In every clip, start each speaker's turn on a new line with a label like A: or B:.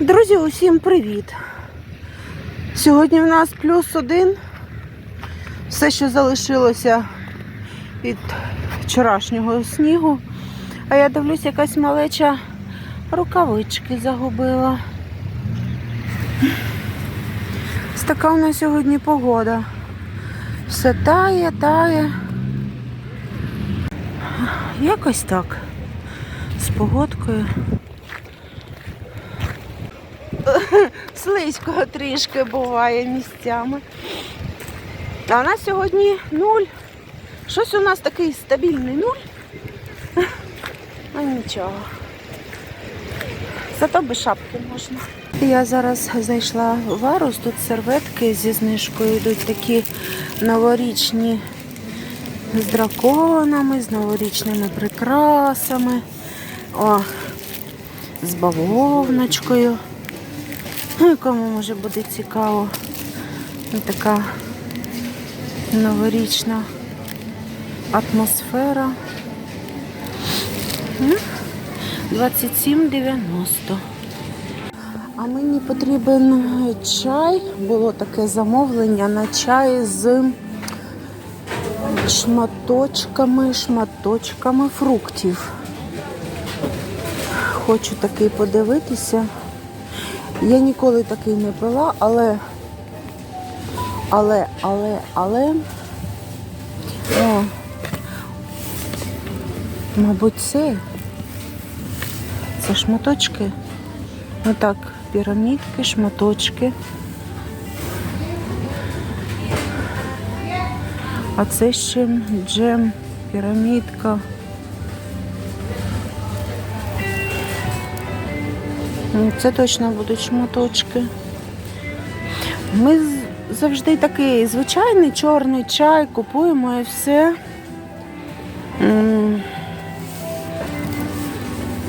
A: Друзі, усім привіт! Сьогодні в нас плюс один. Все, що залишилося від вчорашнього снігу. А я дивлюсь, якась малеча рукавички загубила. Ось така у нас сьогодні погода. Все тає, тає. Якось так. З погодкою. Слизько трішки буває місцями. А у нас сьогодні нуль. Щось у нас такий стабільний нуль. Ну нічого. Зато без шапки можна. Я зараз зайшла в Варус, тут серветки зі знижкою йдуть такі новорічні з драконами, з новорічними прикрасами. О, з бавовночкою. Ну, кому може буде цікаво. Така новорічна атмосфера. 27,90. А мені потрібен чай. Було таке замовлення на чай з шматочками, шматочками фруктів. Хочу такий подивитися. Я ніколи такий не пила, але, але, але, але, о, мабуть, це, це шматочки. Отак, пірамідки, шматочки. А це ще джем, пірамідка. Це точно будуть шматочки. Ми завжди такий звичайний чорний чай купуємо і все.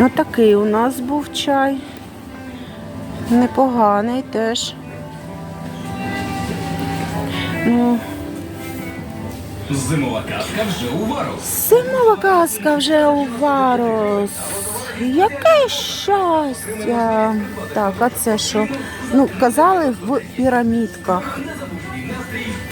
A: Отакий у нас був чай. Непоганий теж. Ну,
B: Зимова казка вже у Варус.
A: Зимова казка вже у Варос. Яке щастя. Так, а це що? Ну, казали в пірамідках.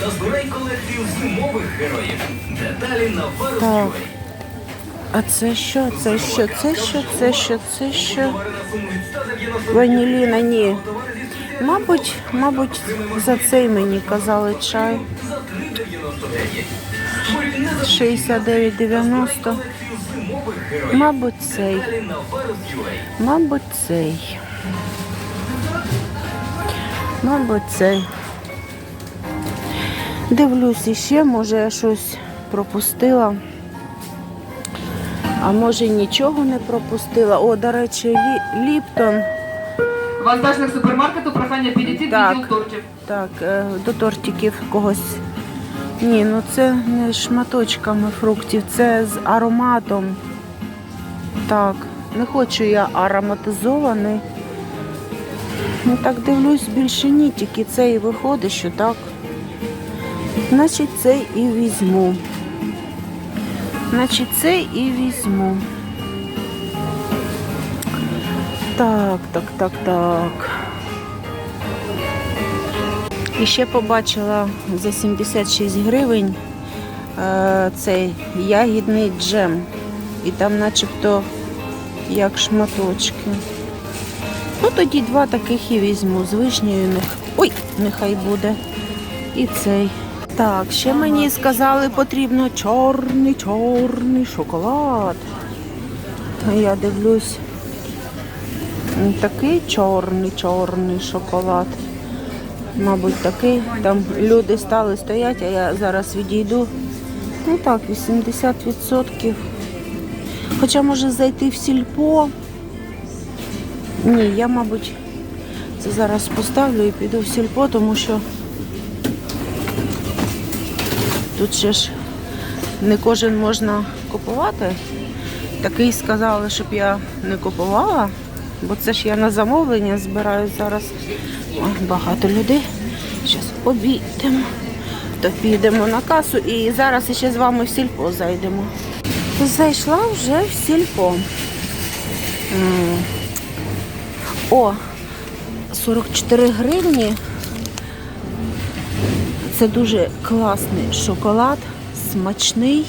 B: Та збирай колекцію зимових героїв. Деталі на
A: Так. А це що? Це що? Це що? Це що? Це що?
B: Товари на суму від 190
A: Ваніліна, ні. Мабуть, мабуть, за цей мені казали чай.
B: за 3,99. Створюй незабутню
A: 69,90.
B: колекцію зимових героїв.
A: Мабуть, цей. Мабуть, цей. Мабуть, цей. Дивлюсь іще, може я щось пропустила. А може нічого не пропустила. О, до речі, Лі- Ліптон.
C: Вантажник супермаркету прохання підійти
A: Так.
C: відділ тортів.
A: Так, е, до тортиків когось. Ні, ну це не шматочками фруктів, це з ароматом. Так, не хочу я ароматизований. Ну так дивлюсь, більше ні, тільки цей виходить, що так. Значить, цей і візьму. Значить, цей і візьму. Так, так, так, так. І ще побачила за 76 гривень е, цей ягідний джем. І там начебто як шматочки. Ну тоді два таких і візьму. З вишнею них. Ой, нехай буде. І цей. Так, ще мені сказали, потрібно чорний, чорний шоколад. Я дивлюсь. Такий чорний, чорний шоколад. Мабуть, такий. Там люди стали стоять, а я зараз відійду. Ну так, 80%. Хоча може зайти в сільпо. Ні, я, мабуть, це зараз поставлю і піду в сільпо, тому що тут ще ж не кожен можна купувати. Такий сказали, щоб я не купувала, бо це ж я на замовлення збираю зараз. Ой, багато людей. Зараз обійдемо, то підемо на касу і зараз ще з вами в сільпо зайдемо. Зайшла вже в сільпо. О, 44 гривні. Це дуже класний шоколад, смачний.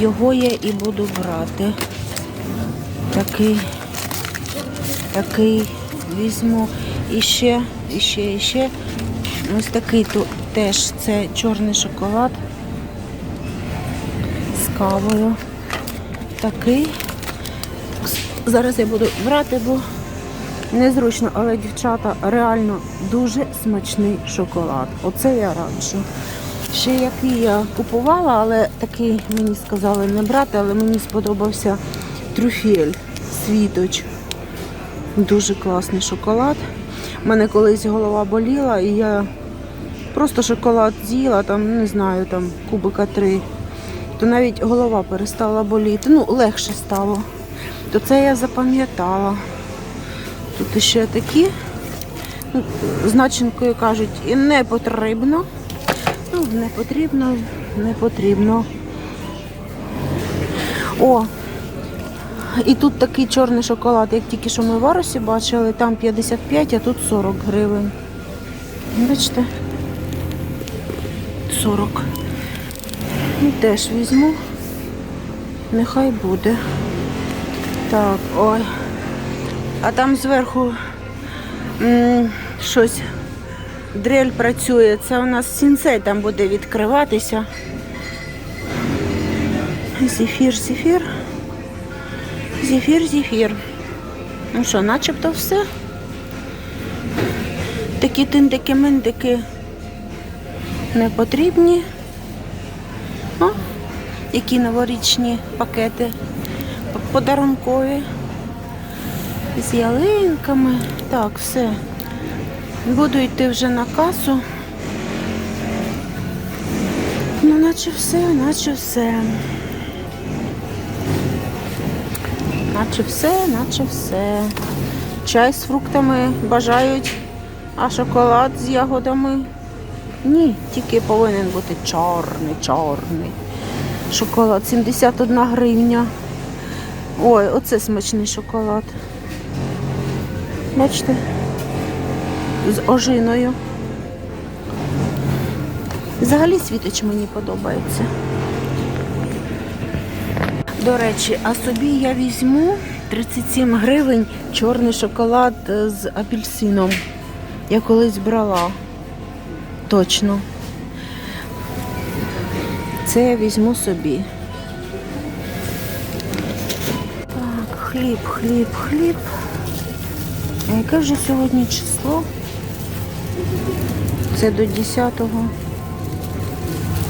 A: Його я і буду брати. Такий, такий візьму. І ще, і ще, і ще. Ось такий тут теж це чорний шоколад з кавою. Такий. Зараз я буду брати, бо незручно, але дівчата реально дуже смачний шоколад. Оце я раджу. Ще який я купувала, але такий мені сказали не брати, але мені сподобався трюфель світоч. Дуже класний шоколад. У мене колись голова боліла, і я просто шоколад з'їла, там, не знаю, там кубика три. То навіть голова перестала боліти. Ну, легше стало. То це я запам'ятала. Тут ще такі. Ну, з начинкою кажуть, і не потрібно. Ну, не потрібно, не потрібно. О, і тут такий чорний шоколад, як тільки що ми в Арусі бачили, там 55, а тут 40 гривень. Бачите? 40. І теж візьму. Нехай буде. Так, ой. А там зверху м, щось дрель працює. Це у нас сінцей там буде відкриватися. Зефір, зефір. Зефір, зефір. Ну що, начебто все. Такі тиндики-мендики не потрібні. О, які новорічні пакети подарункові. З ялинками. Так, все. Буду йти вже на касу. Ну, наче все, наче все. Наче все, наче все. Чай з фруктами бажають, а шоколад з ягодами. Ні, тільки повинен бути чорний, чорний. Шоколад 71 гривня. Ой, оце смачний шоколад. Бачите? З ожиною. Взагалі світоч мені подобається. До речі, а собі я візьму 37 гривень чорний шоколад е, з апельсином. Я колись брала. Точно. Це я візьму собі. Так, хліб, хліб, хліб. А яке вже сьогодні число? Це до 10-го.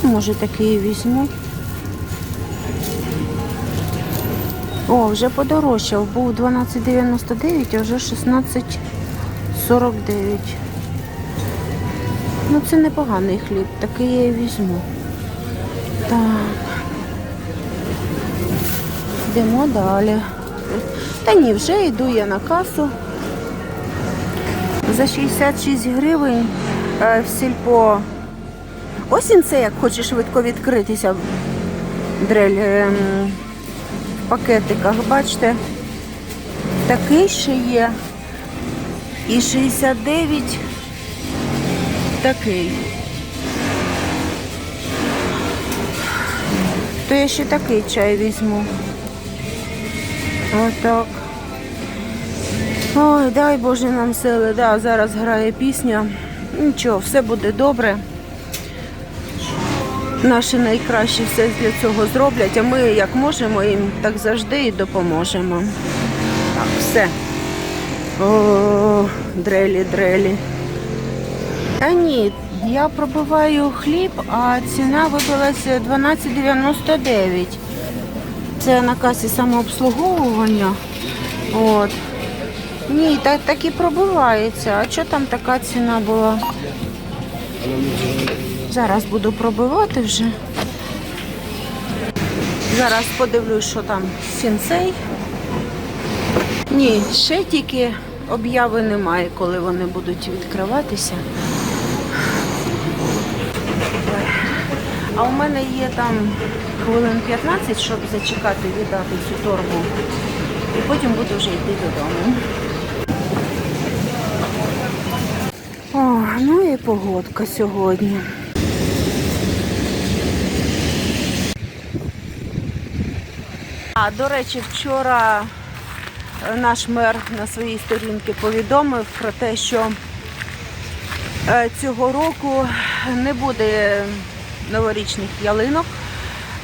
A: Може такий візьму. О, вже подорожчав. Був 12,99, а вже 16,49. Ну, це непоганий хліб, такий я і візьму. Так. Йдемо далі. Та ні, вже йду я на касу. За 66 гривень е, в сільпо. Ось він це як хоче швидко відкритися. Дрель ем, пакетиках, бачите? Такий ще є. І 69 такий. То я ще такий чай візьму. Отак. Ой, дай Боже нам сили. Да, зараз грає пісня. Нічого, все буде добре. Наші найкращі все для цього зроблять, а ми як можемо їм, так завжди і допоможемо. Так, все. О, дрелі, дрелі. Та ні, я пробиваю хліб, а ціна вибилася 12,99. Це на касі самообслуговування. От. Ні, так, так і пробивається. А що там така ціна була? Зараз буду пробивати вже. Зараз подивлюсь, що там сінцей. Ні, ще тільки обяви немає, коли вони будуть відкриватися. А у мене є там хвилин 15, щоб зачекати, віддати цю торбу. І потім буду вже йти додому. Ну і погодка сьогодні. А до речі, вчора е, наш мер на своїй сторінці повідомив про те, що е, цього року не буде новорічних ялинок,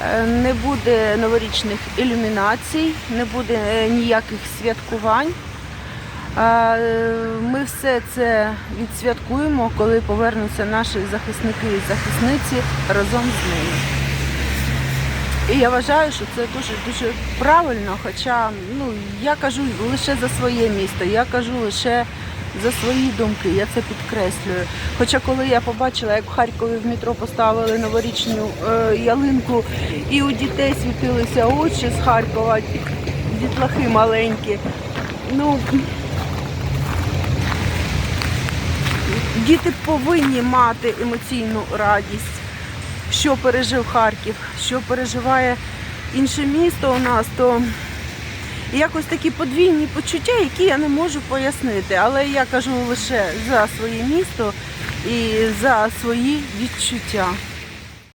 A: е, не буде новорічних ілюмінацій, не буде ніяких святкувань. Ми все це відсвяткуємо, коли повернуться наші захисники і захисниці разом з ними. І я вважаю, що це дуже дуже правильно. Хоча ну я кажу лише за своє місто, я кажу лише за свої думки, я це підкреслюю. Хоча коли я побачила, як в Харкові в метро поставили новорічну е, ялинку, і у дітей світилися очі з Харкова, дітлахи маленькі. Ну діти повинні мати емоційну радість що пережив Харків, що переживає інше місто у нас, то якось такі подвійні почуття, які я не можу пояснити. Але я кажу лише за своє місто і за свої відчуття.